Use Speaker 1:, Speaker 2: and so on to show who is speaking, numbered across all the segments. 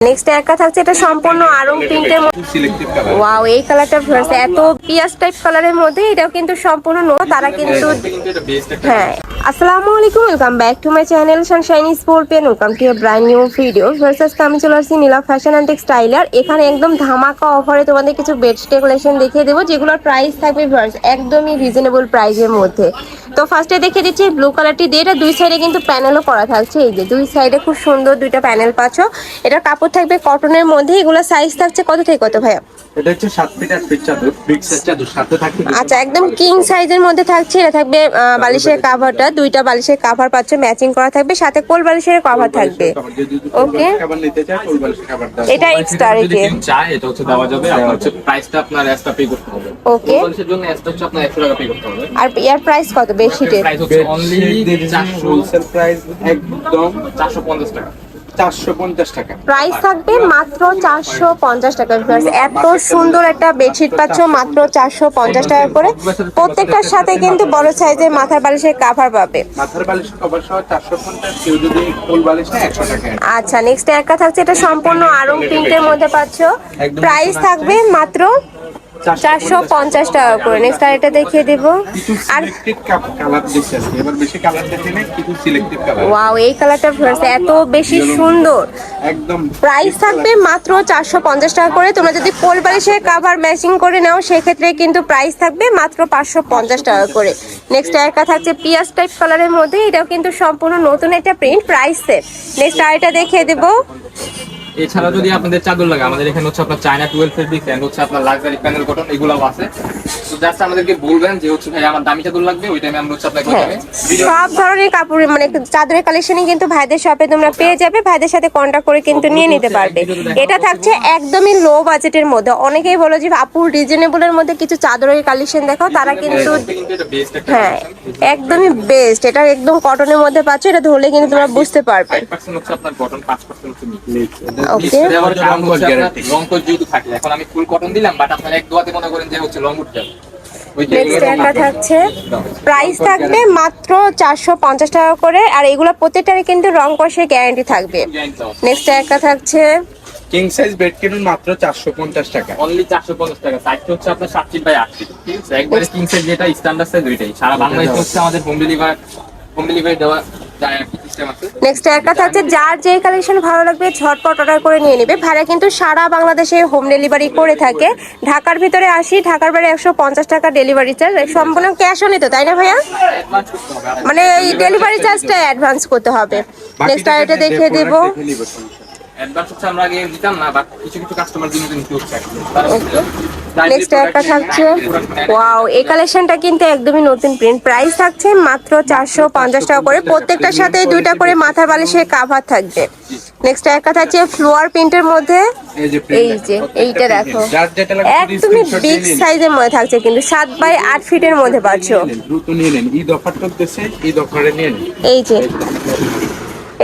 Speaker 1: Next একটা থাকছে এটা সম্পূর্ণ আরং প্রিন্টের ওয়াও এই কালারটা ভার্স এত পিয়াজ টাইপ কালারের মধ্যে এটাও কিন্তু সম্পূর্ণ নো তারা কিন্তু হ্যাঁ। আসসালামু আলাইকুম welcome back to my channel Sunshine pen welcome to brand new video versus আমি চলে আসছি নীলা ফ্যাশন অ্যান্ড টেক্সটাইলার এখানে একদম ধামাকা অফারে তোমাদের কিছু বেডশিট কালেকশন দেখিয়ে দেবো যেগুলোর প্রাইস থাকবে ভার্স একদমই রিজনেবল প্রাইসের মধ্যে। তো ফার্স্টে দেখিয়ে দিচ্ছি ব্লু কালারটি দিয়ে এটা দুই সাইডে কিন্তু প্যানেলও করা থাকছে। এই যে দুই সাইডে খুব সুন্দর দুইটা প্যানেল পাচ্ছ। এটা কাপড় থাকবে কটনের মধ্যে এগুলো সাইজ থাকছে কত থেকে কত ভাইয়া?
Speaker 2: এটা হচ্ছে সাত ফিট আট ফিট চাদর বিগ সাইজ চাদর সাথে থাকবে
Speaker 1: আচ্ছা একদম কিং সাইজের মধ্যে থাকছে এটা থাকবে বালিশের কাভারটা দুইটা বালিশের কাভার পাচ্ছে ম্যাচিং করা থাকবে সাথে কোল বালিশের কভার থাকবে। ওকে
Speaker 2: নিতে দাও
Speaker 1: এটা এক্সট্রা
Speaker 3: যদি
Speaker 1: রেখে
Speaker 3: কেউ এটা হচ্ছে দেওয়া যাবে আপনার হচ্ছে প্রাইসটা আপনার এক্সট্রা পে করতে হবে।
Speaker 1: ওকে
Speaker 3: মানুষের জন্য এক্সট্রা হচ্ছে আপনার 100 টাকা পে করতে হবে।
Speaker 1: আর ইয়ার প্রাইস কত বেডশিটের
Speaker 3: প্রাইস হচ্ছে অনলি 400
Speaker 2: হোলসেল প্রাইস একদম
Speaker 3: 450 টাকা।
Speaker 2: টাকা।
Speaker 1: প্রাইস থাকবে মাত্র চারশো পঞ্চাশ টাকা Viewers, এত সুন্দর একটা বেডশিট পাচ্ছ মাত্র চারশো পঞ্চাশ টাকা করে। প্রত্যেকটার সাথে কিন্তু বড় সাইজের মাথার বালিশের কাভার পাবে।
Speaker 2: মাথার বালিশ কভার সহ চারশো পঞ্চাশ কেউ যদি ফুল বালিশ নেয় একশো টাকা
Speaker 1: আচ্ছা নেক্সট একটা থাকছে এটা সম্পূর্ণ আরং প্রিন্টের মধ্যে পাচ্ছ।
Speaker 2: একদম
Speaker 1: প্রাইস থাকবে মাত্র চারশো পঞ্চাশ টাকা করে। নেক্সট আর এটা দেখিয়ে দেবো। আর ওয়াও এই কালারটা এত বেশি সুন্দর।
Speaker 2: একদম
Speaker 1: প্রাইস থাকবে মাত্র চারশো পঞ্চাশ টাকা করে। তোমরা যদি পোল বালিশের কাভার ম্যাচিং করে নাও সেক্ষেত্রে কিন্তু প্রাইস থাকবে মাত্র পাঁচশো পঞ্চাশ টাকা করে। নেক্সট একটা থাকছে পিয়াজ টাইপ কালারের মধ্যে। এটাও কিন্তু সম্পূর্ণ নতুন একটা প্রিন্ট প্রাইস সেট নেক্সট আর এটা দেখিয়ে দেবো।
Speaker 3: এছাড়া যদি আপনাদের চাদর লাগে আমাদের এখানে হচ্ছে আপনার চায়না 12 ফেব্রিক হচ্ছে আপনার লাক্সারি প্যানেল কটন এগুলাও আছে। তো জাস্ট আমাদেরকে বলবেন যে হচ্ছে ভাই আমার দামি চাদর লাগবে ওই টাইমে আমরা হচ্ছে আপনাকে
Speaker 1: হ্যাঁ। সব ধরনের কাপড় মানে চাদরের কালেকশনই কিন্তু ভাইদের শপে তোমরা পেয়ে যাবে ভাইদের সাথে কন্ট্যাক্ট করে কিন্তু নিয়ে নিতে পারবে। এটা থাকছে একদমই লো বাজেটের মধ্যে। অনেকেই বলো যে আপুর রিজনেবলের মধ্যে কিছু চাদরের কালেকশন দেখাও? তারা কিন্তু হ্যাঁ একদমই বেস্ট এটা একদম কটনের মধ্যে পাচ্ছ এটা ধরলে কিন্তু তোমরা বুঝতে পারবে।
Speaker 3: 5% হচ্ছে আপনার কটন 5% হচ্ছে মিক্স
Speaker 1: ওকে
Speaker 2: guarantee।
Speaker 3: যেহেতু থাকে এখন আমি ফুল কটন দিলাম বাট আপনার এক দোয়াতে মনে করেন যে হচ্ছে রং উঠে যাবে। ওই যে
Speaker 1: নেক্সট
Speaker 3: এগুলো
Speaker 1: একটা থাকছে। প্রাইস থাকবে মাত্র চারশো পঞ্চাশ টাকা করে আর এগুলো প্রত্যেকটারই কিন্তু রং কষে গ্যারান্টি থাকবে। নেক্সট একটা থাকছে।
Speaker 2: কিং সাইজ বেড কিনুন মাত্র চারশো পঞ্চাশ টাকা।
Speaker 3: অনলি চারশো পঞ্চাশ টাকা। সাইজটা হচ্ছে আপনার সাত ফিট বাই আট ঠিক আছে একবারে কিং সাইজ যেটা স্ট্যান্ডার্ড সাইজ ওইটাই। সারা বাংলাদেশে হচ্ছে আমাদের হোম ডেলিভারি হোম ডেলিভারি দেওয়া যায়
Speaker 1: নেক্সট একটা থাকছে যার যে কালেকশন ভালো লাগবে ঝটপট অর্ডার করে নিয়ে নেবে। ভাড়া কিন্তু সারা বাংলাদেশে হোম ডেলিভারি করে থাকে। ঢাকার ভিতরে আসি ঢাকার বাইরে একশো পঞ্চাশ টাকা ডেলিভারি চার্জ সম্পূর্ণ ক্যাশ অন তো তাই না ভাইয়া? মানে এই ডেলিভারি চার্জটা অ্যাডভান্স করতে হবে। নেক্সট আর এটা দেখিয়ে দেবো
Speaker 3: অ্যাডভান্স হচ্ছে আমরা আগে দিতাম না বাট কিছু কিছু কাস্টমার জন্য নিতে হচ্ছে
Speaker 1: নেক্সট একটা থাকছে। ওয়াও এই কালেকশনটা কিন্তু একদমই নতুন প্রিন্ট প্রাইস থাকছে মাত্র চারশো পঞ্চাশ টাকা করে। প্রত্যেকটার সাথে দুইটা করে মাথার বালিশের কাভার থাকবে। নেক্সট একটা থাকছে ফ্লোয়ার প্রিন্টের মধ্যে। এই যে এইটা দেখো। একদমই বিগ সাইজের মধ্যে থাকছে কিন্তু সাত বাই আট ফিটের মধ্যে পাচ্ছ। এই যে।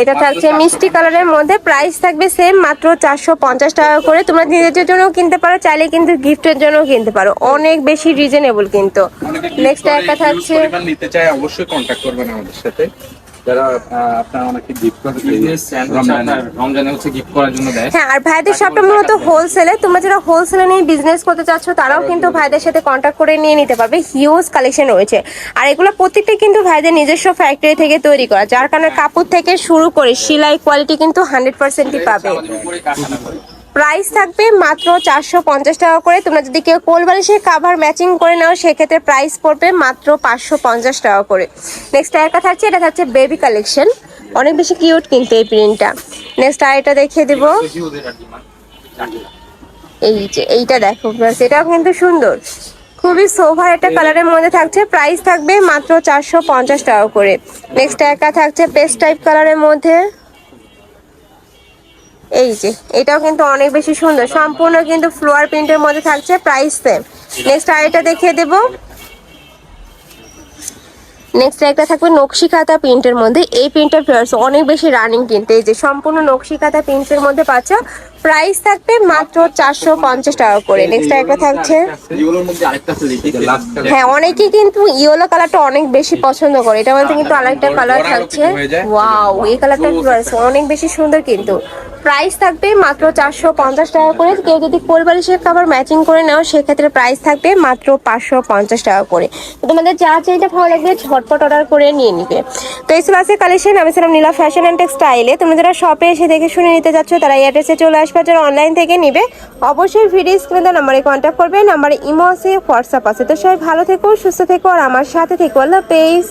Speaker 1: এটা থাকছে মিষ্টি কালারের মধ্যে। প্রাইস থাকবে সেম মাত্র চারশো পঞ্চাশ টাকা করে। তোমরা নিজেদের জন্য কিনতে পারো চাইলে কিন্তু গিফটের জন্য কিনতে পারো। অনেক বেশি রিজনেবল কিন্তু। নেক্সট একটা থাকছে
Speaker 2: নিতে চাই অবশ্যই কন্ট্যাক্ট করবেন আমাদের সাথে। যারা আপনারা অনেকে গিফট করে
Speaker 3: রমজানে। হচ্ছে গিফট করার জন্য দেয়।
Speaker 1: হ্যাঁ আর ভাইদের শপটা মূলত হোলসেলে তোমরা যারা হোলসেলে নিয়ে বিজনেস করতে চাচ্ছ তারাও কিন্তু ভাইদের সাথে কন্ট্যাক্ট করে নিয়ে নিতে পারবে। হিউজ কালেকশন রয়েছে। আর এগুলো প্রত্যেকটা কিন্তু ভাইদের নিজস্ব ফ্যাক্টরি থেকে তৈরি করা যার কারণে কাপড় থেকে শুরু করে সেলাই কোয়ালিটি কিন্তু হান্ড্রেড পার্সেন্টই পাবে। প্রাইস থাকবে মাত্র চারশো পঞ্চাশ টাকা করে। তোমরা যদি কেউ কোল বালিশের কাভার ম্যাচিং করে নাও, সেক্ষেত্রে প্রাইস পড়বে মাত্র পাঁচশো পঞ্চাশ টাকা করে। নেক্সট একটা থাকছে, এটা থাকছে বেবি কালেকশন অনেক বেশি কিউট কিন্তু এই প্রিন্টটা নেক্সট আর এটা দেখিয়ে দেবো। এই যে, এইটা দেখো এটাও কিন্তু সুন্দর। খুবই সোভার একটা কালারের মধ্যে থাকছে। প্রাইস থাকবে মাত্র চারশো পঞ্চাশ টাকা করে। নেক্সট একটা থাকছে পেস্ট টাইপ কালারের মধ্যে। এই যে, এটাও কিন্তু অনেক বেশি সুন্দর। সম্পূর্ণ কিন্তু ফ্লোয়ার প্রিন্টের মধ্যে থাকছে প্রাইস সেম নেক্সট আর এটা দেখিয়ে দেবো। নেক্সট একটা থাকবে নকশি খাতা প্রিন্টের মধ্যে। এই প্রিন্টার ফেয়ার্স অনেক বেশি রানিং কিন্তু। এই যে, সম্পূর্ণ নকশি খাতা প্রিন্টের মধ্যে পাচ্ছ। প্রাইস থাকবে মাত্র চারশো পঞ্চাশ টাকা করে। নেক্সট একটা থাকছে।
Speaker 3: আরেকটা
Speaker 1: হ্যাঁ অনেকেই কিন্তু ইয়েলো কালারটা অনেক বেশি পছন্দ করে। এটা মধ্যে কিন্তু আরেকটা কালার থাকছে। ওয়াও এই কালারটা অনেক বেশি সুন্দর কিন্তু। প্রাইস থাকবে মাত্র চারশো পঞ্চাশ টাকা করে। কেউ যদি পরিবারের সে কাবার ম্যাচিং করে নাও, সেক্ষেত্রে প্রাইস থাকবে মাত্র পাঁচশো পঞ্চাশ টাকা করে। তোমাদের যা চাইটা ভালো লাগবে, ঝটপট অর্ডার করে নিয়ে নিবে। তো এই আজকে কালেকশন আমি ছিলাম নীলা ফ্যাশন অ্যান্ড টেক্সটাইলে তোমরা যারা শপে এসে দেখে শুনে নিতে যাচ্ছ, তারা এই অ্যাড্রেসে চলে আসবে। যারা অনলাইন থেকে নিবে, অবশ্যই ভিডিও স্ক্রিনে নাম্বারে কন্ট্যাক্ট করবে। নাম্বারে ইমো আছে হোয়াটসঅ্যাপ আছে। তো সবাই ভালো থেকো, সুস্থ থেকো, আর আমার সাথে থেকো। আল্লাহ পেজ